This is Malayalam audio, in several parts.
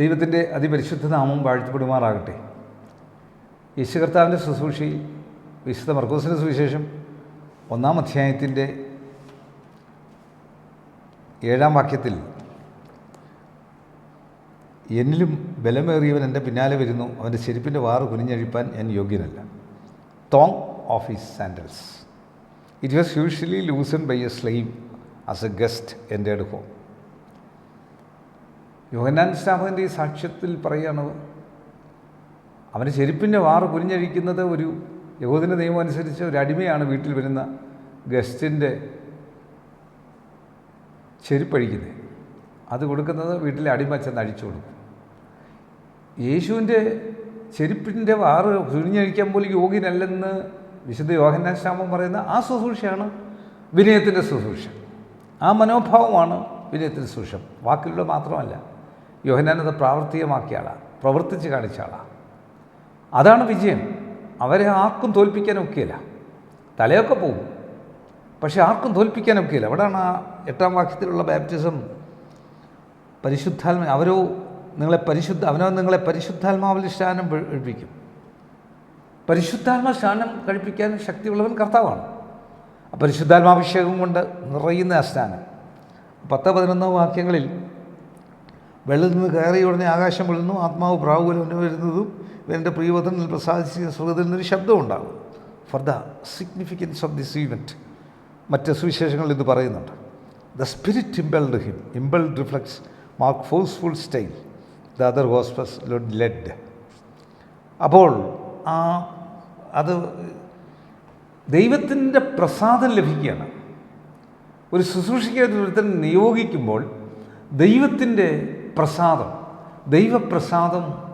ദൈവത്തിന്റെ അതിപരിശുദ്ധ നാമം വാഴ്ത്തിപ്പെടുമാറാകട്ടെ. യേശുകർത്താവിന്റെ ശുശ്രൂഷി വിശുദ്ധ മർക്കോസിന്റെ സുവിശേഷം ഒന്നാം അധ്യായത്തിന്റെ ഏഴാം വാക്യത്തിൽ എന്നിലും ബലമേറിയവൻ എന്റെ പിന്നാലെ വരുന്നു അവന്റെ ചെരുപ്പിന്റെ വാറ് കുനിഞ്ഞഴിപ്പാൻ ഞാൻ യോഗ്യനല്ല. Thong of his sandals it was usually loosen by a slave as a guest എന്റെ ഹോം യോഹന്നാൻ സ്റ്റാഫിന്റെ ഈ സാക്ഷ്യത്തിൽ പറയുകയാണ് അവന് ചെരുപ്പിന്റെ വാറ് കുരിഞ്ഞഴിക്കുന്നത് ഒരു യഹൂദിന്റെ നിയമം അനുസരിച്ച് ഒരു അടിമയാണ് വീട്ടിൽ വരുന്ന ഗസ്റ്റിന്റെ ചെരുപ്പഴിക്കുന്നത്. അത് കൊടുക്കുന്നത് വീട്ടിലെ അടിമ ചെന്ന് അഴിച്ചു കൊടുക്കും. യേശുവിന്റെ ചെരുപ്പിന്റെ വാറ് കുരിഞ്ഞഴിക്കാൻ പോലും യോഗ്യനല്ലെന്ന് വിശുദ്ധ യോഹന്നാൻ ശ്യാമം പറയുന്ന ആ ശുശ്രൂഷയാണ് വിനയത്തിന്റെ ശുശ്രൂഷ. ആ മനോഭാവമാണ് വിനയത്തിന്റെ ശുശ്രൂഷ. വാക്കിലൂടെ മാത്രമല്ല യോഹനാനത് പ്രാവർത്തികമാക്കിയ ആളാണ് പ്രവർത്തിച്ച് കാണിച്ച ആളാണ് അതാണ് വിജയം. അവരെ ആർക്കും തോൽപ്പിക്കാനൊക്കെയില്ല തലയൊക്കെ പോകും പക്ഷേ ആർക്കും തോൽപ്പിക്കാനൊക്കെയില്ല അവിടെയാണ് ആ എട്ടാം വാക്യത്തിലുള്ള ബാപ്റ്റിസം പരിശുദ്ധാത്മ അവരോ നിങ്ങളെ പരിശുദ്ധ അവനോ നിങ്ങളെ പരിശുദ്ധാത്മാവിൽ സ്നാനം കഴിപ്പിക്കും പരിശുദ്ധാത്മ സ്നാനം കഴിപ്പിക്കാൻ ശക്തിയുള്ളവൻ കർത്താവാണ്. പരിശുദ്ധാത്മാഭിഷേകം കൊണ്ട് നിറയുന്ന ആ സ്നാനം പത്ത് പതിനൊന്ന് വാക്യങ്ങളിൽ വെള്ളത്തിൽ നിന്ന് കയറിയ ഉടനെ ആകാശം വിളുന്നു ആത്മാവ് പ്രാവുപോലെ വരുന്നതും എന്റെ പ്രിയവതനിൽ പ്രസാദിച്ച സ്വർഗത്തിൽ നിന്നൊരു ശബ്ദം ഉണ്ടാകും. For the significance of this event മറ്റ് സുവിശേഷങ്ങളിൽ ഇത് പറയുന്നുണ്ട്. The spirit impelled him impelled reflects Mark forceful style the other gospels led അപ്പോൾ ആ അത് ദൈവത്തിന്റെ പ്രസാദം ലഭിക്കുകയാണ്. ഒരു ശുശ്രൂഷിക്കാൻ ഒരുത്തൻ നിയോഗിക്കുമ്പോൾ ദൈവത്തിന്റെ പ്രസാദം. ദൈവപ്രസാദം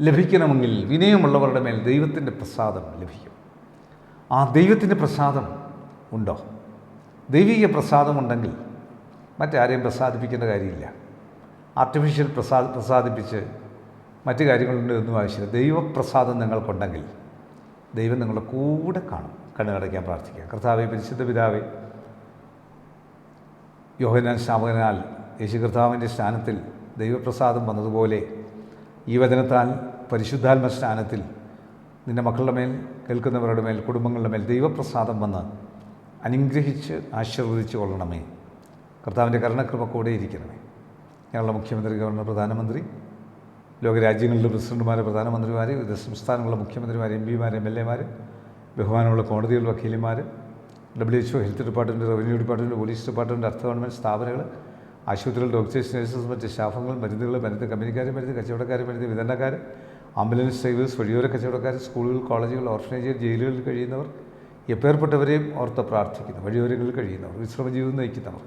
ലഭിക്കണമെങ്കിൽ വിനയമുള്ളവരുടെ മേൽ ദൈവത്തിന്റെ പ്രസാദം ലഭിക്കും. ആ ദൈവത്തിന്റെ പ്രസാദം ഉണ്ടോ? ദൈവിക പ്രസാദമുണ്ടെങ്കിൽ മറ്റാരെയും പ്രസാദിപ്പിക്കേണ്ട കാര്യമില്ല. ആർട്ടിഫിഷ്യൽ പ്രസാദ പ്രസാദിപ്പിച്ച് മറ്റു കാര്യങ്ങളുണ്ട് ഒന്നും ആവശ്യമില്ല. ദൈവപ്രസാദം നിങ്ങൾക്കുണ്ടെങ്കിൽ ദൈവം നിങ്ങളുടെ കൂടെ കാണും. കണ്ണുകടയ്ക്കാൻ പ്രാർത്ഥിക്കുക. കർത്താവെ പരിശുദ്ധ പിതാവെ യോഹനാൻ സ്നാപകനാൽ യേശു കർത്താവിന്റെ സ്നാനത്തിൽ ദൈവപ്രസാദം വന്നതുപോലെ ഈ വചനത്താൽ പരിശുദ്ധാത്മ സ്നാനത്തിൽ നിന്റെ മക്കളുടെ മേൽ കേൾക്കുന്നവരുടെ മേൽ കുടുംബങ്ങളുടെ മേൽ ദൈവപ്രസാദം വന്ന് അനുഗ്രഹിച്ച് ആശീർവദിച്ചു കൊള്ളണമേ. കർത്താവിന്റെ കരുണകൃപ കൂടെ ഇരിക്കണമേ. ഞങ്ങളുടെ മുഖ്യമന്ത്രി ഗവർണർ പ്രധാനമന്ത്രി ലോകരാജ്യങ്ങളിലെ പ്രസിഡന്റുമാരെ പ്രധാനമന്ത്രിമാരെ വിവിധ സംസ്ഥാനങ്ങളിലെ മുഖ്യമന്ത്രിമാരെ എം പിമാർ എം എൽ എമാർ ബഹുമാനമുള്ള കോടതികൾ വക്കീലിമാർ W H health department revenue department police department അർത്ഥ ഗവൺമെന്റ് സ്ഥാപനങ്ങൾ ആശുപത്രികൾ ഡോക്ടേഴ്സ് നഴ്സസ് മറ്റ് സ്റ്റാഫുകൾ മരുന്നുകൾ മരുന്ന് കമ്പനിക്കാർ മരുന്ന് കച്ചവടക്കാർ മരുന്ന് വിതരണക്കാർ ആംബുലൻസ് ഡ്രൈവേഴ്സ് വഴിയോര കച്ചവടക്കാർ സ്കൂളുകൾ കോളേജുകൾ ഓർഫനേജുകൾ ജയിലുകളിൽ കഴിയുന്നവർ എപ്പേർപ്പെട്ടവരെയും ഓർത്ത് പ്രാർത്ഥിക്കുന്നു. വഴിയോരങ്ങളിൽ കഴിയുന്നവർ വിശ്രമജീവിതം നയിക്കുന്നവർ.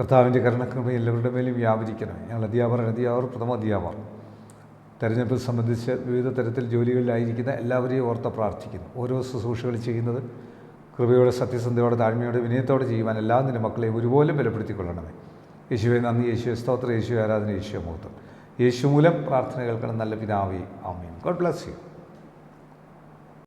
കർത്താവിന്റെ കരുണക്രമ എല്ലാവരുടെ മേലും വ്യാപരിക്കണമേ. ഞങ്ങൾ അധ്യാപകർ അധ്യാപകർ പ്രഥമ അധ്യാപകർ തെരഞ്ഞെടുപ്പ് സംബന്ധിച്ച് വിവിധ തരത്തിൽ ജോലികളിലായിരിക്കുന്ന എല്ലാവരെയും ഓർത്ത് പ്രാർത്ഥിക്കുന്നു. ഓരോ ശുശ്രൂഷകൾ ചെയ്യുന്നത് കൃപയോടെ സത്യസന്ധയോടെ താഴ്മയോടെ വിനയത്തോടെ ചെയ്യുവാൻ എല്ലാ നിന്റെ മക്കളെയും ഒരുപോലെ ബലപ്പെടുത്തിക്കൊള്ളണമേ. യേശുവെ നന്ദി യേശുവെ സ്തോത്ര യേശു ആരാധന യേശു മൂത്തം യേശു മൂലം പ്രാർത്ഥന കേൾക്കണം നല്ല പിതാവി. ആമീൻ. God bless you.